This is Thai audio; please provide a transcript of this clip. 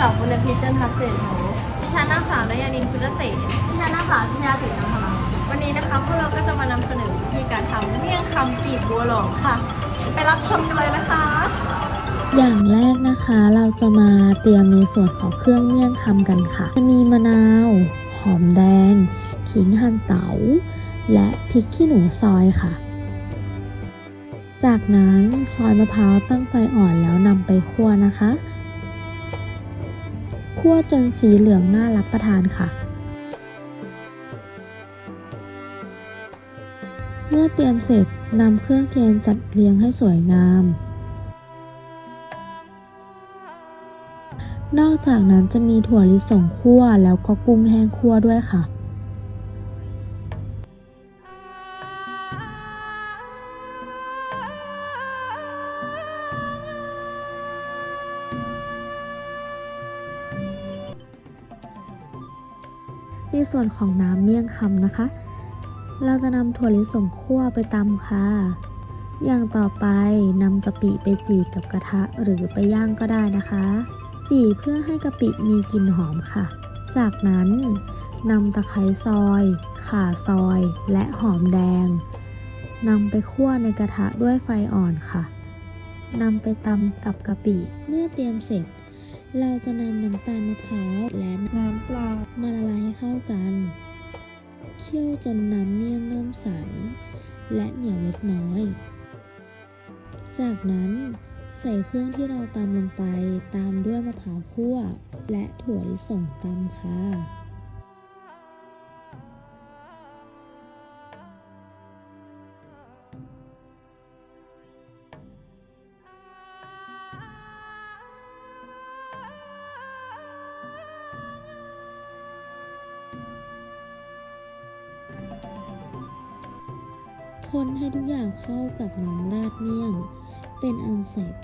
สาวปุณพิษจันทร์เศรษฐโหดิฉันนางสาวนายานินพุทธเสนดิฉันนางสาวพิชยาติน้ำพลังวันนี้นะคะพวกเราก็จะมานำเสนอวิธีการทำเมี่ยงคำกลีบบัวหลองค่ะ ไปรับชมกันเลยนะคะ อย่างแรกนะคะเราจะมาเตรียมในส่วนของเครื่องเมี่ยงคำกันค่ะ จะมีมะนาว หอมแดง ขิงหั่นเตา และพริกขี้หนูซอยค่ะ จากนั้นซอยมะพร้าวตั้งไฟอ่อนแล้วนำไปคั่วนะคะ คั่วจนสีเหลืองน่ารับประทานค่ะ เมื่อเตรียมเสร็จนำเครื่องเคียงจัดเรียงให้สวยงาม นอกจากนั้นจะมีถั่วลิสงคั่วแล้วก็กุ้งแห้งคั่วด้วยค่ะ ในส่วนของน้ำเมี่ยงคำนะคะ เราจะนำถั่วลิสงคั่วไปตำค่ะ อย่างต่อไปนำกะปิไปจี่กับกระทะหรือไปย่างก็ได้นะคะ จี่เพื่อให้กะปิมีกลิ่นหอมค่ะ จากนั้นนำตะไคร้ซอย ข่าซอย และหอมแดงนำไปคั่วในกระทะด้วยไฟอ่อนค่ะนำไปตำกับกะปิ เมื่อเตรียมเสร็จ เราจะนำน้ำตาลมะพร้าวและน้ำปลามาละลายให้เข้ากัน เคี่ยวจนน้ำเมี่ยงเริ่มใส และเหนียวเล็กน้อย จากนั้นใส่เครื่องที่เราตำลงไปตามด้วยมะพร้าวคั่ว และถั่วลิสงตำค่ะ คนให้ทุกอย่างเข้ากับน้ำราดเมี่ยง เป็นอันเสร็จ